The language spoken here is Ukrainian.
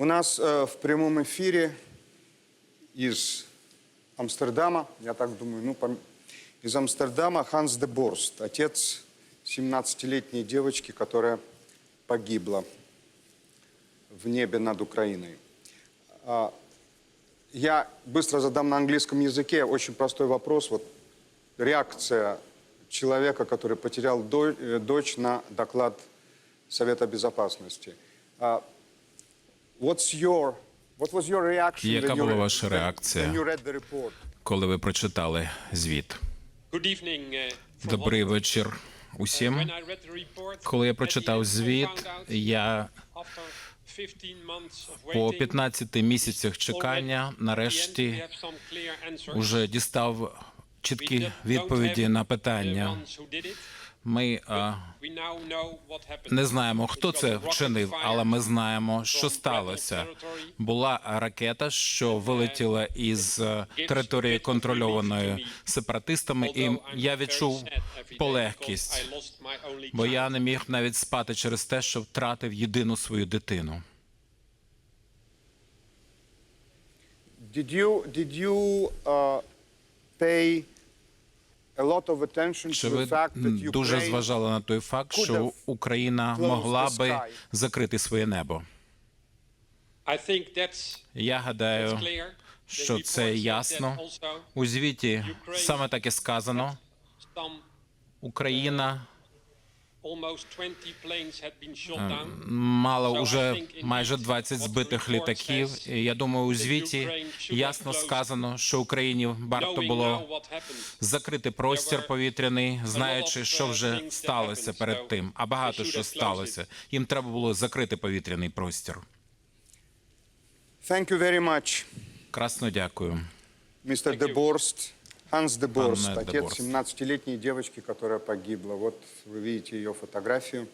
У нас э, в прямом эфире из Амстердама, я так думаю, ну, пом- из Амстердама Ханс де Борст, отец 17-летней девочки, которая погибла в небе над Украиной. А, Я быстро задам на английском языке очень простой вопрос. Вот реакция человека, который потерял э, дочь на доклад Совета Безопасности. А, Яка when you була read- ваша реакція? when you read the report? коли ви прочитали звіт. Good evening, uh, from Добрий вечір усім. Коли я прочитав звіт, я after 15 months of по waiting, 15 місяцях чекання нарешті уже дістав чіткі відповіді на питання. Ми не знаємо, хто це вчинив, але ми знаємо, що сталося. Була ракета, що вилетіла із е, території контрольованої сепаратистами, і я відчув полегкість, бо я не міг навіть спати через те, що втратив єдину свою дитину. Did you, did you uh, pay Чи to ви the fact that м, дуже Ukraine зважали на той факт, що Україна могла би закрити своє небо? I think Я гадаю, що це ясно. У звіті саме так і сказано. Україна мала So уже майже 20 збитих літаків. І я думаю, у звіті ясно сказано, що Україні варто було закрити простір повітряний, знаючи, що вже сталося перед тим. А багато що сталося. Їм треба було закрити повітряний простір. Thank you very much, Красно дякую. Mr. Thank De you. Борст. Ханс Де Борст, отец Борст. 17-летней девочки, которая погибла. Вот вы видите ее фотографию.